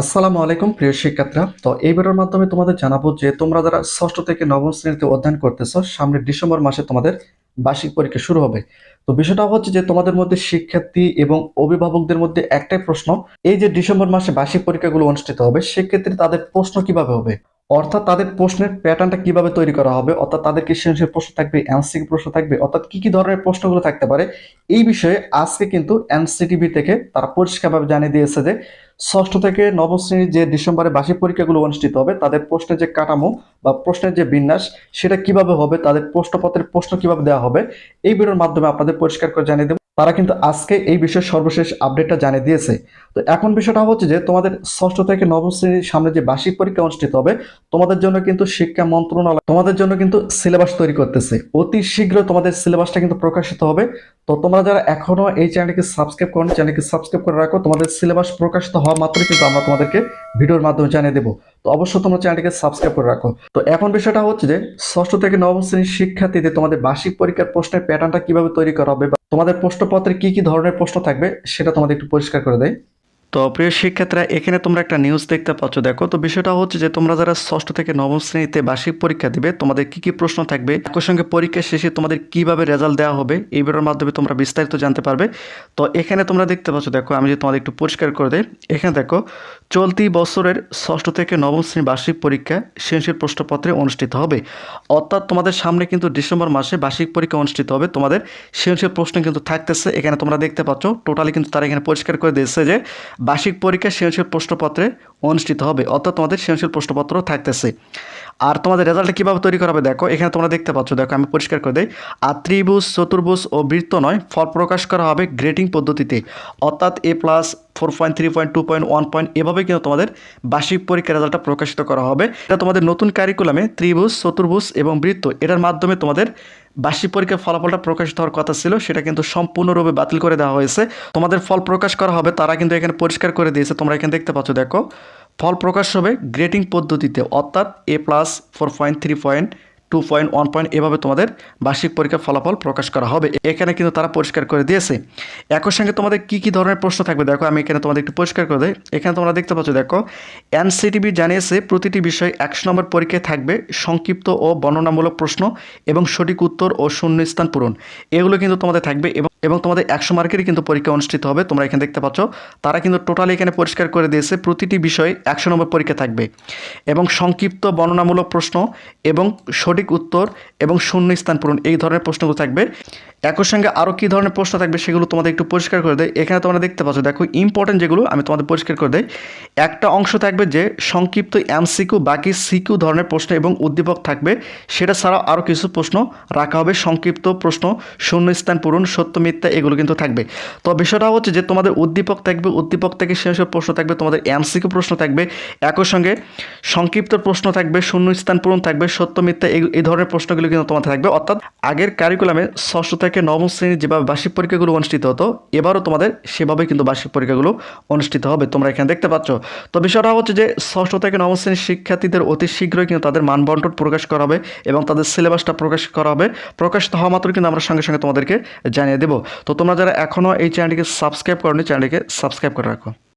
আসসালামু আলাইকুম, প্রিয় শিক্ষার্থীরা। তো এই ভিডিওর মাধ্যমে তোমাদের জানাব যে তোমরা যারা ষষ্ঠ থেকে নবম শ্রেণীতে অধ্যয়ন করতেছো সামনে ডিসেম্বর মাসে তোমাদের বার্ষিক পরীক্ষা শুরু হবে। তো বিষয়টা হচ্ছে যে তোমাদের মধ্যে শিক্ষার্থী এবং অভিভাবকদের মধ্যে একটাই প্রশ্ন, এই যে ডিসেম্বর মাসে বার্ষিক পরীক্ষাগুলো অনুষ্ঠিত হবে, সেক্ষেত্রে তাদের প্রশ্ন কীভাবে হবে? অর্থাৎ তাদের প্রশ্নের প্যাটার্নটা কীভাবে তৈরি করা হবে, অর্থাৎ তাদের কি প্রশ্ন থাকবে এমসিকিউ প্রশ্ন থাকবে, অর্থাৎ কি কি ধরনের প্রশ্নগুলো থাকতে পারে, এই বিষয়ে আজকে কিন্তু এনসিটিভি থেকে তারা পরিষ্কারভাবে জানিয়ে দিয়েছে যে, ষষ্ঠ থেকে নবম শ্রেণির যে ডিসেম্বরে বার্ষিক পরীক্ষাগুলো অনুষ্ঠিত হবে, তাদের প্রশ্নের যে কাঠামো বা প্রশ্নের যে বিন্যাস, সেটা কীভাবে হবে, তাদের প্রশ্নপত্রের প্রশ্ন কীভাবে দেওয়া হবে, এই ভিডিওর মাধ্যমে আপনাদের পরিষ্কার করে জানিয়ে দেবো। তারা কিন্তু আজকে এই বিষয়ে সর্বশেষ আপডেটটা জানিয়ে দিয়েছে। তো এখন বিষয়টা হচ্ছে যে, তোমাদের ষষ্ঠ থেকে নবম শ্রেণির সামনে যে বার্ষিক পরীক্ষা অনুষ্ঠিত হবে, তোমাদের জন্য কিন্তু শিক্ষা মন্ত্রণালয়, তোমাদের জন্য কিন্তু সিলেবাস তৈরি করতেছে। অতি শীঘ্র তোমাদের সিলেবাসটা কিন্তু প্রকাশিত হবে। তো তোমরা যারা এখনও এই চ্যানেলকে সাবস্ক্রাইব করো চ্যানেলকে সাবস্ক্রাইব করে রাখো। তোমাদের সিলেবাস প্রকাশিত হওয়া মাত্রই কিন্তু আমরা তোমাদেরকে ভিডিওর মাধ্যমে জানিয়ে দেবো। তো অবশ্যই তোমরা চ্যানেলটিকে সাবস্ক্রাইব করে রাখো। তো এখন বিষয়টা হচ্ছে যে, ষষ্ঠ থেকে নবম শ্রেণির শিক্ষার্থীদের তোমাদের বার্ষিক পরীক্ষার প্রশ্নের প্যাটার্নটা কীভাবে তৈরি করা হবে বা তোমাদের প্রশ্নপত্রে কি কি ধরনের প্রশ্ন থাকবে সেটা তোমাদের একটু পরিষ্কার করে দেয় তো প্রিয় শিক্ষার্থীরা, এখানে তোমরা একটা নিউজ দেখতে পাচ্ছ। দেখো, তো বিষয়টা হচ্ছে যে, তোমরা যারা ষষ্ঠ থেকে নবম শ্রেণীতে বার্ষিক পরীক্ষা দিবে, তোমাদের কি কি প্রশ্ন থাকবে, একই সঙ্গে পরীক্ষা শেষে তোমাদের কীভাবে রেজাল্ট দেওয়া হবে এই ভিডিওর মাধ্যমে তোমরা বিস্তারিত জানতে পারবে। তো এখানে তোমরা দেখতে পাচ্ছ, দেখো, আমি যদি তোমাদের একটু পরিষ্কার করে দেই। এখানে দেখো চলতি বছরের ষষ্ঠ থেকে নবম শ্রেণি বার্ষিক পরীক্ষা সৃজনশীল প্রশ্নপত্রে অনুষ্ঠিত হবে। অর্থাৎ তোমাদের সামনে কিন্তু ডিসেম্বর মাসে বার্ষিক পরীক্ষা অনুষ্ঠিত হবে। তোমাদের সৃজনশীল প্রশ্ন কিন্তু থাকতেছে। এখানে তোমরা দেখতে পাচ্ছ, টোটালি কিন্তু তারা এখানে পরিষ্কার করে দিয়েছে যে বার্ষিক পরীক্ষা সৃজনশীল প্রশ্নপত্রে অনুষ্ঠিত হবে। অর্থাৎ তোমাদের সৃজনশীল প্রশ্নপত্র থাকতেছে। আর তোমাদের রেজাল্টটা কীভাবে তৈরি করা হবে দেখো, এখানে তোমরা দেখতে পাচ্ছ, দেখো আমি পরিষ্কার করে দিই। আর ত্রিভুজ, চতুর্ভুজ ও বৃত্ত নয়, ফল প্রকাশ করা হবে গ্রেটিং পদ্ধতিতে। অর্থাৎ A plus, four point, three point, two point, one point, এভাবে কিন্তু তোমাদের বার্ষিক পরীক্ষার রেজাল্টটা প্রকাশিত করা হবে। এটা তোমাদের নতুন কারিকুলামে ত্রিভুজ, চতুর্ভুজ এবং বৃত্ত, এটার মাধ্যমে তোমাদের বার্ষিক পরীক্ষার ফলাফলটা প্রকাশিত হওয়ার কথা ছিল, সেটা কিন্তু সম্পূর্ণরূপে বাতিল করে দেওয়া হয়েছে। তোমাদের ফল প্রকাশ করা হবে, তারা কিন্তু এখানে পরিষ্কার করে দিয়েছে। তোমরা এখানে দেখতে পাচ্ছ, দেখো। ফল প্রকাশ হবে গ্রেটিং পদ্ধতিতে, অর্থাৎ A plus four point three point two point one point এভাবে তোমাদের বার্ষিক পরীক্ষার ফলাফল প্রকাশ করা হবে। এখানে কিন্তু তারা পরিষ্কার করে দিয়েছে। একই সঙ্গে তোমাদের কি কি ধরনের প্রশ্ন থাকবে? দেখো, আমি এখানে তোমাদের একটু পরিষ্কার করে দেয় এখানে তোমরা দেখতে পাচ্ছ, দেখো, এনসিটিভি জানিয়েছে প্রতিটি বিষয় একশো নম্বর পরীক্ষায় থাকবে সংক্ষিপ্ত ও বর্ণনামূলক প্রশ্ন এবং সঠিক উত্তর ও শূন্যস্থান পূরণ। এগুলো কিন্তু তোমাদের থাকবে এবং এবং তোমাদের একশো মার্কেরই কিন্তু পরীক্ষা অনুষ্ঠিত হবে, তোমরা এখানে দেখতে পাচ্ছ। তারা কিন্তু টোটালি এখানে পরিষ্কার করে দিয়েছে, প্রতিটি বিষয়ে একশো নম্বর পরীক্ষা থাকবে। এবং সংক্ষিপ্ত বর্ণনামূলক প্রশ্ন এবং সঠিক উত্তর এবং শূন্য স্থান পূরণ, এই ধরনের প্রশ্নগুলো থাকবে। একই সঙ্গে আরও কী ধরনের প্রশ্ন থাকবে সেগুলো তোমাদের একটু পরিষ্কার করে দেয় এখানে তোমরা দেখতে পাচ্ছ, দেখো ইম্পর্টেন্ট যেগুলো আমি তোমাদের পরিষ্কার করে দেয় একটা অংশ থাকবে যে সংক্ষিপ্ত এমসিকিউ, বাকি সিকিউ ধরনের প্রশ্ন এবং উদ্দীপক থাকবে। সেটা ছাড়াও আরও কিছু প্রশ্ন রাখা হবে। সংক্ষিপ্ত প্রশ্ন, শূন্য স্থান পূরণ, সত্য মিথ্যা এগুলো কিন্তু থাকবে। তো বিষয়টা হচ্ছে যে তোমাদের উদ্দীপক থাকবে, উদ্দীপক থেকে শেষ প্রশ্ন থাকবে, তোমাদের এমসিকিউ প্রশ্ন থাকবে, একই সঙ্গে সংক্ষিপ্ত প্রশ্ন থাকবে, শূন্য স্থান পূরণ থাকবে, সত্য, মিথ্যা এই ধরনের প্রশ্নগুলো কিন্তু তোমাদের থাকবে। অর্থাৎ আগের কারিকুলামে ষষ্ঠ থেকে নবম শ্রেণির যেভাবে বার্ষিক পরীক্ষাগুলো অনুষ্ঠিত হতো, এবারও তোমাদের সেভাবে কিন্তু বার্ষিক পরীক্ষাগুলো অনুষ্ঠিত হবে, তোমরা এখানে দেখতে পাচ্ছ। তো বিষয়টা হচ্ছে যে ষষ্ঠ থেকে নবম শ্রেণির শিক্ষার্থীদের অতি শীঘ্রই কিন্তু তাদের মানবন্টন প্রকাশ করা হবে এবং তাদের সিলেবাসটা প্রকাশ করা হবে। প্রকাশিত হওয়া মাত্র কিন্তু আমরা সঙ্গে সঙ্গে তোমাদেরকে জানিয়ে দেবো। তো তোমরা যারা এখনও এই চ্যানেলটিকে সাবস্ক্রাইব করনি চ্যানেলটিকে সাবস্ক্রাইব করে রাখো।